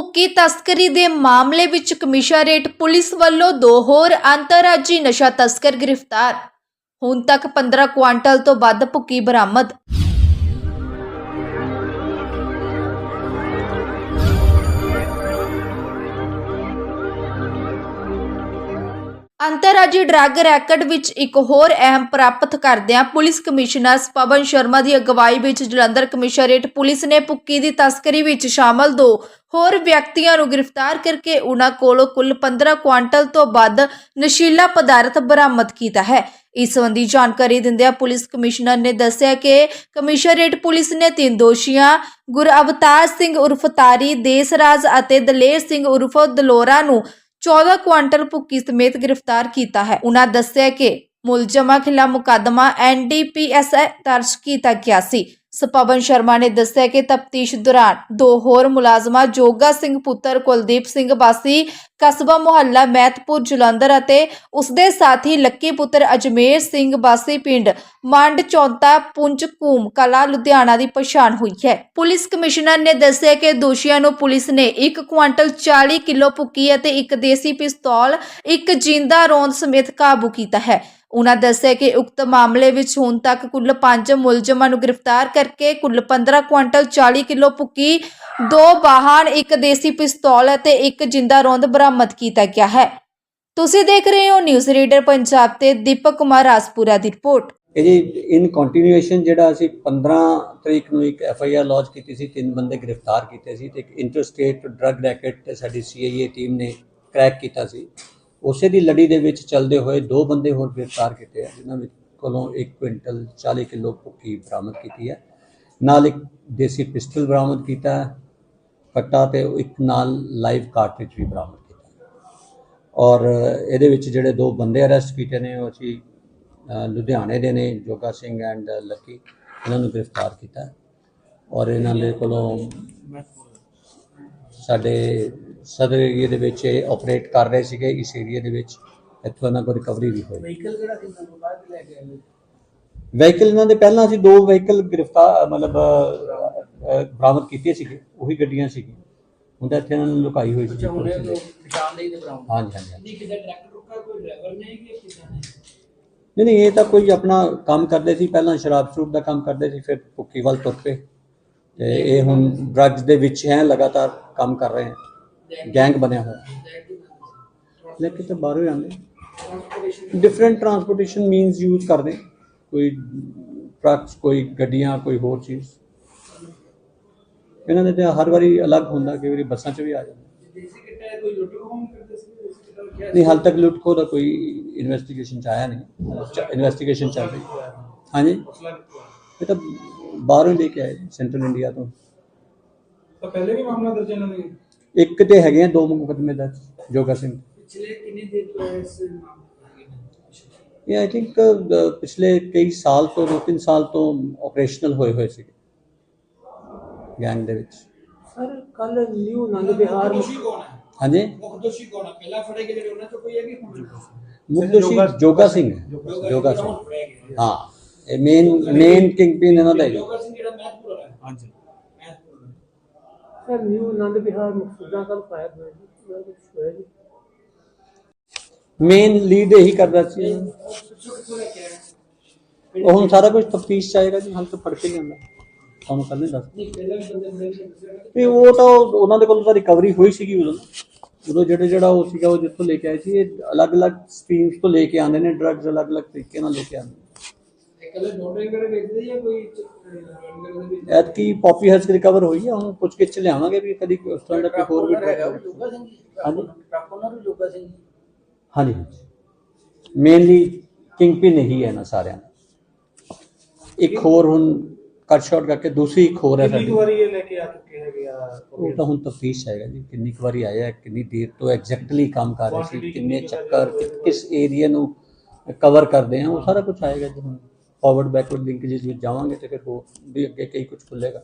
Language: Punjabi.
ਭੁੱਕੀ ਤਸਕਰੀ ਦੇ ਮਾਮਲੇ ਵਿੱਚ ਕਮਿਸ਼ਨਰੇਟ ਪੁਲਿਸ ਵੱਲੋਂ ਦੋ ਹੋਰ ਅੰਤਰਰਾਜੀ ਨਸ਼ਾ ਤਸਕਰ ਗ੍ਰਿਫਤਾਰ। ਹੁਣ ਤੱਕ 15 ਕੁਆਂਟਲ ਤੋਂ ਵੱਧ ਭੁੱਕੀ ਬਰਾਮਦ ਅੰਤਰਰਾਜੀ ਡਰੱਗ ਰੈਕਟ ਵਿੱਚ ਇੱਕ ਹੋਰ ਅਹਿਮ ਪ੍ਰਾਪਤ ਕਰਦਿਆਂ ਪੁਲਿਸ ਕਮਿਸ਼ਨਰ ਪਵਨ ਸ਼ਰਮਾ ਦੀ ਅਗਵਾਈ ਵਿੱਚ ਜਲੰਧਰ ਕਮਿਸ਼ਨਰੇਟ ਪੁਲਿਸ ਨੇ ਭੁੱਕੀ ਦੀ ਤਸਕਰੀ ਵਿੱਚ ਸ਼ਾਮਲ ਦੋ ਹੋਰ ਵਿਅਕਤੀਆਂ ਨੂੰ ਗ੍ਰਿਫਤਾਰ ਕਰਕੇ ਉਹਨਾਂ ਕੋਲੋਂ ਕੁੱਲ 15 ਕੁਆਂਟਲ ਤੋਂ ਵੱਧ ਨਸ਼ੀਲਾ ਪਦਾਰਥ ਬਰਾਮਦ ਕੀਤਾ ਹੈ। ਇਸ ਸੰਬੰਧੀ ਜਾਣਕਾਰੀ ਦਿੰਦਿਆਂ ਪੁਲਿਸ ਕਮਿਸ਼ਨਰ ਨੇ ਦੱਸਿਆ ਕਿ ਕਮਿਸ਼ਨਰੇਟ ਪੁਲਿਸ ਨੇ ਤਿੰਨ ਦੋਸ਼ੀਆਂ ਗੁਰਅਵਤਾਰ ਸਿੰਘ ਉਰਫ ਤਾਰੀ ਦੇਸਰਾਜ ਅਤੇ ਦਲੇਰ ਸਿੰਘ ਉਰਫ ਦਲੋਰਾ ਨੂੰ 14 ਕੁਆਂਟਲ ਭੁੱਕੀ ਸਮੇਤ ਗ੍ਰਿਫਤਾਰ ਕੀਤਾ ਹੈ। ਉਹਨਾਂ ਦੱਸਿਆ ਕਿ ਮੁਲਜ਼ਮਾਂ ਖਿਲਾਫ ਮੁਕੱਦਮਾ ਐਨਡੀਪੀਐਸ ਦਰਜ ਕੀਤਾ ਗਿਆ ਸੀ। ਸਪਵਨ ਸ਼ਰਮਾ ਨੇ ਦੱਸਿਆ ਕਿ ਤਫਤੀਸ਼ ਦੌਰਾਨ ਦੋ ਹੋਰ ਮੁਲਾਜ਼ਮਾਂ, ਜੋਗਾ ਸਿੰਘ ਪੁੱਤਰ ਕੁਲਦੀਪ ਸਿੰਘ ਵਾਸੀ, ਕਸਬਾ ਮੁਹੱਲਾ ਮਹਿਤਪੁਰ ਜਲੰਧਰ ਅਤੇ ਉਸਦੇ ਸਾਥੀ ਲੱਕੀ ਪੁੱਤਰ ਅਜਮੇਰ ਸਿੰਘ ਵਾਸੀ ਪਿੰਡ ਮੰਡ ਚੌਂਤਾ, ਪੁੰਜ ਕੂਮ ਕਲਾ, ਲੁਧਿਆਣਾ ਦੀ ਪਛਾਣ ਹੋਈ ਹੈ। ਪੁਲਿਸ ਕਮਿਸ਼ਨਰ ਨੇ ਦੱਸਿਆ ਕਿ ਦੋਸ਼ੀਆਂ ਨੂੰ ਪੁਲਿਸ ਨੇ 1 ਕੁਆਂਟਲ 40 ਕਿਲੋ ਭੁੱਕੀ ਅਤੇ ਇੱਕ ਦੇਸੀ ਪਿਸਤੌਲ, ਇੱਕ ਜਿੰਦਾ ਰੋਂਦ ਸਮੇਤ ਕਾਬੂ ਕੀਤਾ ਹੈ। ਉਨ੍ਹਾਂ ਦੱਸਿਆ ਕਿ ਉਕਤ ਮਾਮਲੇ ਵਿੱਚ ਹੁਣ ਤੱਕ ਕੁੱਲ 5 ਮੁਲਜ਼ਮਾਂ ਨੂੰ ਗ੍ਰਿਫਤਾਰ ਕਰਕੇ ਕੁੱਲ 15 ਕੁਆਂਟਲ 40 ਕਿਲੋ ਭੁੱਕੀ, ਦੋ ਵਾਹਨ, ਇੱਕ ਦੇਸੀ ਪਿਸਤੌਲ ਅਤੇ ਇੱਕ ਜਿੰਦਾ ਰੌਂਦ ਬਰਾਮਦ ਕੀਤਾ ਗਿਆ ਹੈ। ਤੁਸੀਂ ਦੇਖ ਰਹੇ ਹੋ ਨਿਊਜ਼ ਰੀਡਰ ਪੰਜਾਬ ਤੇ ਦੀਪਕ ਕੁਮਾਰ ਰਾਜਪੁਰਾ ਦੀ ਰਿਪੋਰਟ। ਇਹਦੀ ਇਨ ਕੰਟੀਨਿਊਏਸ਼ਨ ਜਿਹੜਾ ਅਸੀਂ 15 ਤਰੀਕ ਨੂੰ ਇੱਕ ਐਫ ਆਈ ਆਰ ਲੌਂਚ ਕੀਤੀ ਸੀ, ਤਿੰਨ ਬੰਦੇ ਗ੍ਰਿਫਤਾਰ ਕੀਤੇ ਸੀ ਤੇ ਇੱਕ ਇੰਟਰਸਟੇਟ ਡਰੱਗ ਰੈਕਟ ਤੇ ਸਾਡੀ ਸੀ ਆਈ ਏ ਟੀਮ ਨੇ ਕ੍ਰੈਕ ਕੀਤਾ ਸੀ। ਉਸੇ ਦੀ ਲੜੀ ਦੇ ਵਿੱਚ ਚੱਲਦੇ ਹੋਏ ਦੋ ਬੰਦੇ ਹੋਰ ਗ੍ਰਿਫਤਾਰ ਕੀਤੇ ਆ, ਜਿਨ੍ਹਾਂ ਵਿੱਚ ਕੋਲੋਂ 1 ਕੁਇੰਟਲ 40 ਕਿਲੋ ਭੁੱਕੀ ਬਰਾਮਦ ਕੀਤੀ ਹੈ। ਨਾਲ ਇੱਕ ਦੇਸੀ ਪਿਸਟਲ ਬਰਾਮਦ ਕੀਤਾ ਹੈ ਕੱਟਾ ਤੇ ਇੱਕ ਨਾਲ ਲਾਈਵ ਕਾਰਟ੍ਰਿਜ ਵੀ ਬਰਾਮਦ ਕੀਤਾ। ਔਰ ਇਹਦੇ ਵਿੱਚ ਜਿਹੜੇ ਦੋ ਬੰਦੇ ਅਰੈਸਟ ਕੀਤੇ ਨੇ, ਉਹ ਅਸੀਂ ਲੁਧਿਆਣੇ ਦੇ ਨੇ, ਜੋਗਾ ਸਿੰਘ ਐਂਡ ਲੱਕੀ। ਇਹਨਾਂ ਨੂੰ ਗ੍ਰਿਫਤਾਰ ਕੀਤਾ। ਔਰ ਇਹਨਾਂ ਦੇ ਕੋਲੋਂ ਸਾਡੇ ਸਦਰ ਏਰੀਏ ਦੇ ਵਿੱਚ ਇਹ ਆਪਰੇਟ ਕਰ ਰਹੇ ਸੀਗੇ, ਇਸ ਏਰੀਏ ਦੇ ਵਿੱਚ। ਇੱਥੋਂ ਇਹਨਾਂ ਕੋਲ ਰਿਕਵਰੀ ਵੀ ਹੋਈ। ਵਹੀਕਲ ਕਿਹੜਾ ਕਿੰਨਾ ਬਾਅਦ ਲੈ ਕੇ ਆਏ। ਵਹੀਕਲ ਇਹਨਾਂ ਦੇ ਪਹਿਲਾਂ ਅਸੀਂ ਦੋ ਵਹੀਕਲ ਗ੍ਰਿਫਤਾਰ ਮਤਲਬ ਬਰਾਮਦ ਕੀਤੇ ਸੀਗੇ ਉਹੀ ਗੱਡੀਆਂ ਸੀਗੀਆਂ। ਤਾਂ ਇੱਥੇ ਇਹਨਾਂ ਨੂੰ ਲੁਕਾਈ ਹੋਈ ਸੀ ਅੱਛਾ ਹੁਣ ਪੁਲਿਸ ਇਹ ਨੇ। ਨਿਸ਼ਾਨਦੇਹੀ ਦੇ ਬਰਾਉਂ ਹਾਂਜੀ ਹਾਂਜੀ ਹਾਂਜੀ। ਨਹੀਂ ਕਿਤੇ ਟਰੈਕਟਰ ਰੁਕਾ ਕੋਈ ਡਰਾਈਵਰ ਨੇ ਕਿ ਕਿਸਾਂ ਨੇ ਨਹੀਂ ਨਹੀਂ ਇਹ ਤਾਂ ਕੋਈ ਆਪਣਾ ਕੰਮ ਕਰਦੇ ਸੀ ਪਹਿਲਾਂ ਸ਼ਰਾਬ ਸ਼ਰੂਬ ਦਾ ਕੰਮ ਕਰਦੇ ਸੀ ਫਿਰ ਭੁੱਕੀ ਵੱਲ ਤੁਰ ਪਏ। ਤੇ ਇਹ ਹੁਣ ਡਰੱਗਸ ਦੇ ਵਿੱਚ ਹੈ ਲਗਾਤਾਰ ਕੰਮ ਕਰ ਰਹੇ ਹੈ। ਗੈਂਗ ਬਣਿਆ ਹੋਇਆ। ਲੇਕਿਨ ਤਾਂ ਬਾਹਰੋਂ ਹੀ ਆਉਂਦੇ। ਡਿਫਰੈਂਟ ਟਰਾਂਸਪੋਰਟੇਸ਼ਨ ਮੀਨਸ ਯੂਜ਼ ਕਰਦੇ। ਕੋਈ ਟਰੱਕਸ ਕੋਈ ਗੱਡੀਆਂ ਕੋਈ ਹੋਰ ਚੀਜ਼। ਇਹਨਾਂ ਦੇ ਤੇ ਹਰ ਵਾਰੀ ਅਲੱਗ ਹੁੰਦਾ ਕਈ ਵਾਰੀ ਬੱਸਾਂ 'ਚ ਵੀ ਆ ਜਾਂਦੇ। ਨਹੀਂ ਹਾਲ ਤੱਕ ਲੁੱਟ ਖੋਹ ਦਾ ਕੋਈ ਇਨਵੈਸਟੀਗੇਸ਼ਨ ਚ ਆਇਆ ਨਹੀਂ। ਇਨਵੈਸਟੀਗੇਸ਼ਨ ਚੱਲ ਰਹੀ। ਹਾਂਜੀ? ਇਹ ਤਾਂ ਬਾਹਰੋਂ ਲੈ ਕੇ ਆਏ ਸੈਂਟਰਲ ਇੰਡੀਆ ਤੋਂ। ਤਾਂ ਪਹਿਲੇ ਵੀ ਮਾਮਲਾ ਦਰਜ ਇਹਨਾਂ ਦੇ? ਇੱਕ ਤੇ ਹੈਗੇ ਆ ਦੋ ਮੁਕੱਦਮੇ ਦਰਜ ਜੋਗਾ ਸਿੰਘ। ਪਿਛਲੇ ਕਿੰਨੀ ਦੇਰ ਤੋਂ ਇਸ ਮਾਮਲੇ ਇਹ ਆਈ ਥਿੰਕ ਪਿਛਲੇ ਕਈ ਸਾਲ ਤੋਂ ਦੋ ਤਿੰਨ ਸਾਲ ਤੋਂ ਆਪਰੇਸ਼ਨਲ ਹੋਏ ਹੋਏ ਸੀ ਗੈਂਗ ਦੇ ਵਿੱਚ। ਸਰ ਕੱਲ ਨਿਊ ਕੌਣ ਹੈ? ਹਾਂਜੀ? ਮੁੱਖ ਦੋਸ਼ੀ ਕੌਣ ਹੈ? ਪਹਿਲਾਂ ਫੜੇ ਗਏ ਜਿਹੜੇ ਉਹਨਾਂ ਤੋਂ ਕੋਈ ਹੈ ਕਿ ਹੁਣ? ਮੁੱਖ ਦੋਸ਼ੀ ਜੋਗਾ ਸਿੰਘ। ਜੋਗਾ ਸਿੰਘ ਹਾਂ। ਇਹ ਮੇਨ ਮੇਨ ਕਿੰਗ ਪਿਨ ਇਹਨਾਂ ਦਾ ਹੈ। ਜੋਗਾ ਸਿੰਘ ਜਿਹੜਾ ਮਹਿਤਪੁਰ ਹੈ। ਹਾਂਜੀ। ਮਹਿਤਪੁਰ ਦਾ। ਸਰ ਨਿਊ ਆਨੰਦ ਵਿਹਾਰ ਮਕਸੂਦਾਂ ਕੱਲ ਫਾਇਰ ਹੋਇਆ ਜੀ ਉਹਦਾ ਕੁਛ ਹੋਇਆ ਜੀ ਮੇਨ ਲੀਡ ਇਹੀ ਕਰਦਾ ਸੀ। ਕੇ ਉਹ ਹੁਣ ਸਾਰਾ ਕੁਝ ਤਫਤੀਸ਼ ਚ ਆਏਗਾ ਜੀ ਹਾਲ ਤਾਂ ਫੜ ਕੇ ਲਿਆਂਦਾ ਤੁਹਾਨੂੰ ਕੱਲ ਨਹੀਂ ਦੱਸ ਤੇ ਉਹ ਤਾਂ ਉਹਨਾਂ ਦੇ ਕੋਲ ਤਾਂ ਰਿਕਵਰੀ ਹੋਈ ਸੀਗੀ ਉਦੋਂ। ਉਦੋਂ ਜਿਹੜੇ ਜਿਹੜਾ ਉਹ ਸੀਗਾ ਉਹ ਜਿੱਥੋਂ ਲੈ ਕੇ ਆਏ ਸੀ ਇਹ ਅਲੱਗ-ਅਲੱਗ ਸਟਰੀਮਸ ਤੋਂ ਲੈ ਕੇ ਆਉਂਦੇ ਨੇ ਡਰੱਗਸ ਅਲੱਗ-ਅਲੱਗ ਤਰੀਕੇ ਨਾਲ ਲੈ ਕੇ ਆਉਂਦੇ ਐਤਕੀ ਪੌਪੀ ਹਰਸ ਰਿਕਵਰ ਹੋਈ ਹੈ ਹੁਣ ਪੁੱਛ ਗਿੱਛ ਲਿਆਵਾਂਗੇ ਵੀ ਕਦੀ ਉਸ ਤਰ੍ਹਾਂ ਦਾ ਕੋਈ ਹੋਰ ਵੀ ਹਾਂਜੀ। ਜੋਗਾ ਸਿੰਘ ਹਾਂਜੀ ਮੇਨਲੀ ਕਿੰਗ ਪਿਨ ਹੀ ਹੈ ਨਾ ਸਾਰਿਆਂ ਦਾ। ਇੱਕ ਹੋਰ ਹੁਣ ਕੱਟ ਸ਼ਾਟ ਕਰਕੇ ਦੂਸਰੀ ਇੱਕ ਹੋਰ ਹੈ ਕਿੰਨੀ ਵਾਰੀ ਇਹ ਲੈ ਕੇ ਆ ਚੁੱਕੇ ਹੈਗੇ ਆ ਉਹ ਤਾਂ ਹੁਣ ਤਫਤੀਸ਼ ਆਏਗਾ ਜੀ ਕਿੰਨੀ ਕੁ ਵਾਰੀ ਆਇਆ ਹੈ, ਕਿੰਨੀ ਦੇਰ ਤੋਂ ਐਗਜ਼ੈਕਟਲੀ ਕੰਮ ਕਰ ਰਹੇ ਸੀ ਕਿੰਨੇ ਚੱਕਰ ਕਿਸ ਏਰੀਆ ਨੂੰ ਕਵਰ ਕਰਦੇ ਆ ਉਹ ਸਾਰਾ ਕੁਝ ਆਏਗਾ ਜੀ ਹੁਣ। ਫਾਰਵਰਡ ਬੈਕਵਰਡ ਲਿੰਕੇजेस ਵਿੱਚ ਜਾਵਾਂਗੇ ਤੇ ਫਿਰ ਉਹ ਵੀ ਅੱਗੇ ਕਈ ਕੁਝ ਖੁੱਲੇਗਾ